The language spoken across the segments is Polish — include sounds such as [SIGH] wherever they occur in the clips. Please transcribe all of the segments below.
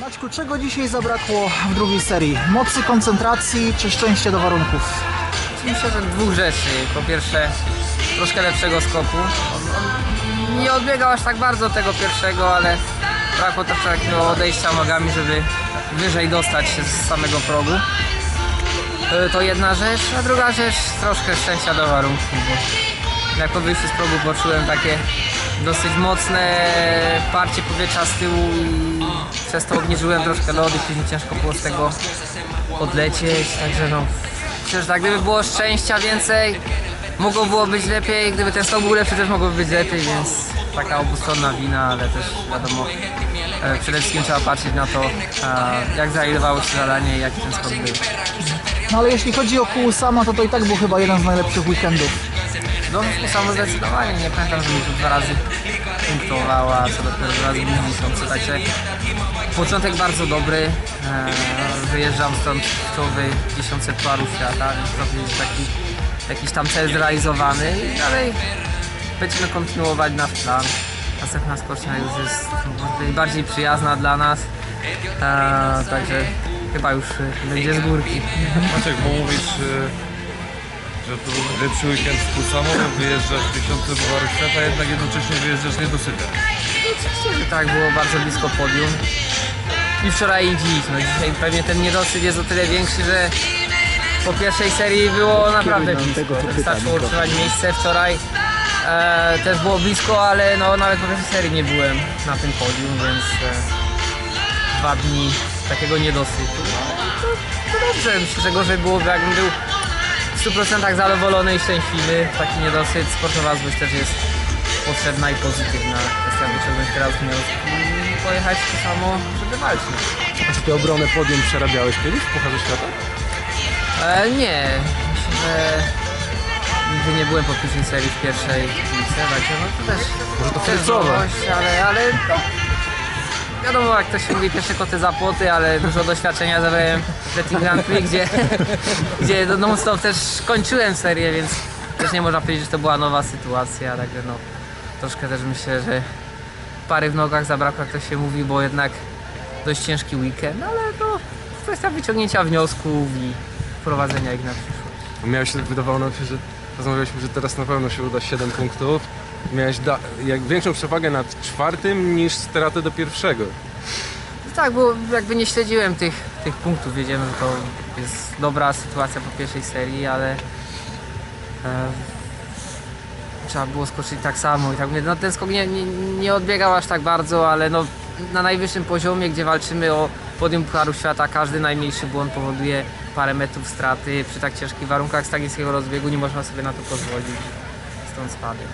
Maćku, czego dzisiaj zabrakło w drugiej serii? Mocy, koncentracji czy szczęścia do warunków? Myślę, że dwóch rzeczy. Po pierwsze, troszkę lepszego skoku. Nie odbiegał aż tak bardzo tego pierwszego, ale brakło troszkę takiego odejścia nogami, żeby wyżej dostać się z samego progu. Y, To jedna rzecz, a druga rzecz troszkę szczęścia do warunków, bo jak po wyjściu z progu poczułem takie dosyć mocne parcie powietrza z tyłu i przez to obniżyłem troszkę lody, później ciężko było z tego odlecieć, także no Myślę, że tak, gdyby było szczęścia więcej, mogło było być lepiej, gdyby ten stok był lepszy, też mogłoby być lepiej, więc taka obustronna wina, ale też wiadomo, e, przede wszystkim trzeba patrzeć na to, e, jak zrealizowało się zadanie i jaki ten skok był. No ale jeśli chodzi o kół sama, to to i tak był chyba jeden z najlepszych weekendów. No, samo zdecydowanie, nie pamiętam, żeby tu dwa razy punktowała, co dopiero dwa razy bliźniące, także początek bardzo dobry, e, wyjeżdżam stąd w czołowej dziesiątce paru świata, więc to taki, jakiś tam cel zrealizowany i dalej będziemy kontynuować nasz plan. Następna skocznia już jest no, bardziej przyjazna dla nas, e, także chyba już będzie z górki. Maciek, bo mówisz, że to lepszy weekend w Kusamo, wyjeżdżasz w tysiące Pucharu Świata, jednak jednocześnie wyjeżdżasz. Oczywiście, że tak, było bardzo blisko podium. I wczoraj i dziś. No dzisiaj pewnie ten niedosyt jest o tyle większy, że po pierwszej serii było naprawdę blisko. Wystarczyło utrzymać miejsce wczoraj. E, też było blisko, ale no, nawet po pierwszej serii nie byłem na tym podium, więc e, dwa dni takiego niedosytu. No, to, to dobrze, myślę, że gorzej byłoby jakbym był w 100% zadowolony i szczęśliwy. Taki niedosyt, sportowa złość też jest potrzebna i pozytywna. Kwestia wyciągnąć teraz wnioski i pojechać to samo, żeby walczyć. A czy ty obronę podium przerabiałeś kiedyś w Pucharze Świata? E, nie, myślę, że nigdy nie byłem po pierwszej serii w pierwszej piłce, także no to też, Może to nowość, ale, ale no, wiadomo jak to się mówi, pierwsze koty za płoty, ale dużo doświadczenia zabrałem w Team Grand Prix, gdzie, [LAUGHS] gdzie no, non-stop też kończyłem serię, więc też nie można powiedzieć, że to była nowa sytuacja, także no troszkę też myślę, że pary w nogach zabrakło, jak to się mówi, bo jednak dość ciężki weekend, no ale to kwestia wyciągnięcia wniosków i wprowadzenia ich na przyszłość. Miałeś, wydawało nam się, że rozmawialiśmy, że teraz na pewno się uda 7 punktów. Miałeś jak większą przewagę nad czwartym niż stratę do pierwszego. Tak, bo jakby nie śledziłem tych, tych punktów, wiedziałem, że to jest dobra sytuacja po pierwszej serii, ale e, trzeba było skoczyć tak samo i tak no ten skok nie, nie, nie odbiegał aż tak bardzo, ale no na najwyższym poziomie, gdzie walczymy o podium Pucharu Świata, każdy najmniejszy błąd powoduje parę metrów straty. Przy tak ciężkich warunkach z tak niskiego rozbiegu nie można sobie na to pozwolić. Stąd spadek.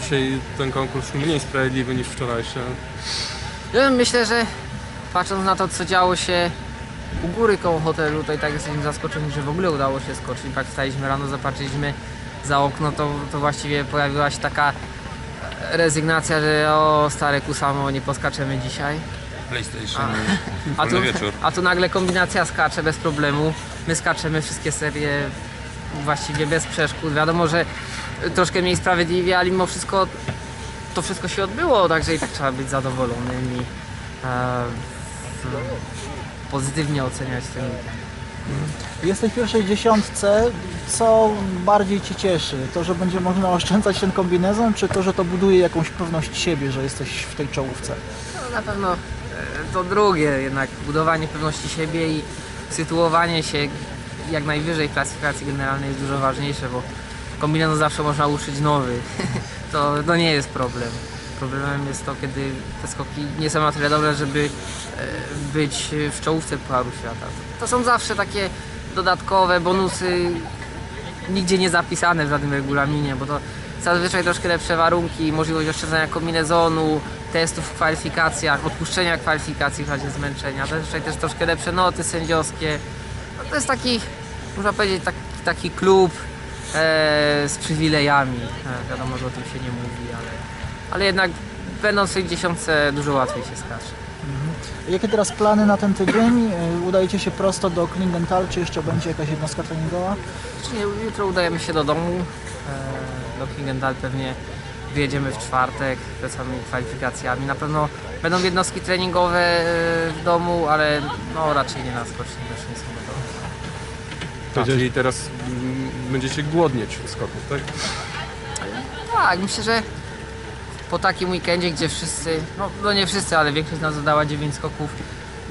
Dzisiaj ten konkurs mniej sprawiedliwy niż wczorajszy. Ja myślę, że patrząc na to, co działo się u góry koło hotelu, to i tak jesteśmy zaskoczeni, że w ogóle udało się skoczyć. Jak wstaliśmy rano, zapatrzyliśmy za okno, to, to właściwie pojawiła się taka rezygnacja, że o stare kusamo, nie poskaczemy dzisiaj. PlayStation, A tu, wolny wieczór. a tu nagle kombinacja skacze bez problemu. My skaczemy wszystkie serie właściwie bez przeszkód. Wiadomo, że troszkę mniej sprawiedliwie, ale mimo wszystko to wszystko się odbyło, także i tak trzeba być zadowolonym i e, pozytywnie oceniać ten weekend. Jesteś w pierwszej dziesiątce. Co bardziej Cię cieszy? To, że będzie można oszczędzać ten kombinezon, czy to, że to buduje jakąś pewność siebie, że jesteś w tej czołówce? No, na pewno to drugie, jednak budowanie pewności siebie i sytuowanie się jak najwyżej klasyfikacji generalnej jest dużo ważniejsze, bo kombinezon zawsze można uszyć nowy. [LAUGHS] to, to nie jest problem. Problemem jest to, kiedy te skoki nie są na tyle dobre, żeby e, być w czołówce Pucharu Świata. To są zawsze takie dodatkowe bonusy, nigdzie nie zapisane w żadnym regulaminie, bo to zazwyczaj troszkę lepsze warunki, możliwość oszczędzania kombinezonu, testów w kwalifikacjach, odpuszczenia kwalifikacji w razie zmęczenia, zazwyczaj też troszkę lepsze noty sędziowskie. No to jest taki, można powiedzieć, taki, taki klub e, z przywilejami. E, wiadomo, że o tym się nie mówi, ale, ale jednak będąc w tej dziesiątce dużo łatwiej się skacze. Jakie teraz plany na ten tydzień? Y, Udajecie się prosto do Klingenthal, czy jeszcze będzie jakaś jednostka treningowa? Czyli jutro udajemy się do domu, e, do Klingendal pewnie wyjedziemy w czwartek przed samymi kwalifikacjami. Na pewno będą jednostki treningowe e, w domu, ale no raczej nie na skoczni, też nie są gotowe. Tak, czyli teraz mm, będziecie głodnieć skoków, tak? Tak, myślę, że po takim weekendzie, gdzie wszyscy, no, no nie wszyscy, ale większość z nas zadała 9 skoków,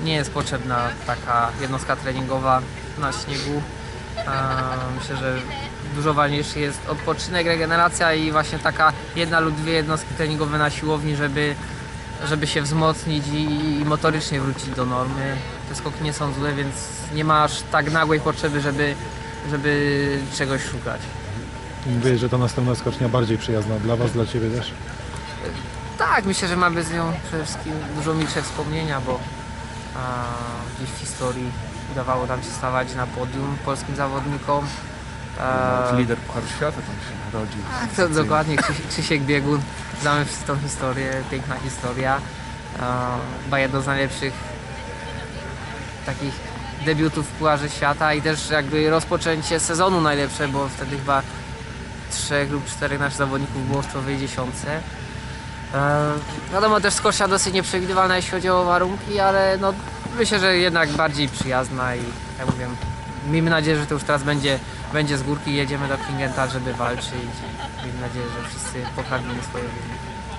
nie jest potrzebna taka jednostka treningowa na śniegu. Myślę, że dużo ważniejszy jest odpoczynek, regeneracja i właśnie taka jedna lub dwie jednostki treningowe na siłowni, żeby, żeby się wzmocnić i, i motorycznie wrócić do normy. Te skoki nie są złe, więc nie ma aż tak nagłej potrzeby, żeby, żeby czegoś szukać. Mówię, że to następna skocznia bardziej przyjazna dla Was, dla Ciebie też. Tak, myślę, że mamy z nią przede wszystkim dużo milsze wspomnienia, bo gdzieś w historii udawało nam się stawać na podium polskim zawodnikom. A, Lider Pucharu Świata tam się narodził. tak, to dokładnie, Krzyś, Krzysiek Biegun, znamy wszyscy tą historię, piękna historia. A, Chyba jedno z najlepszych takich debiutów w Pucharze Świata i też jakby rozpoczęcie sezonu najlepsze, bo wtedy chyba trzech lub czterech naszych zawodników było w czołowej dziesiątce. E, wiadomo też skocznia dosyć nieprzewidywalna jeśli chodzi o warunki, ale no, myślę, że jednak bardziej przyjazna i jak mówię, miejmy nadzieję, że to już teraz będzie, będzie z górki, jedziemy do Klingenthal, żeby walczyć miejmy nadzieję, że wszyscy poprawimy swoje wyniki.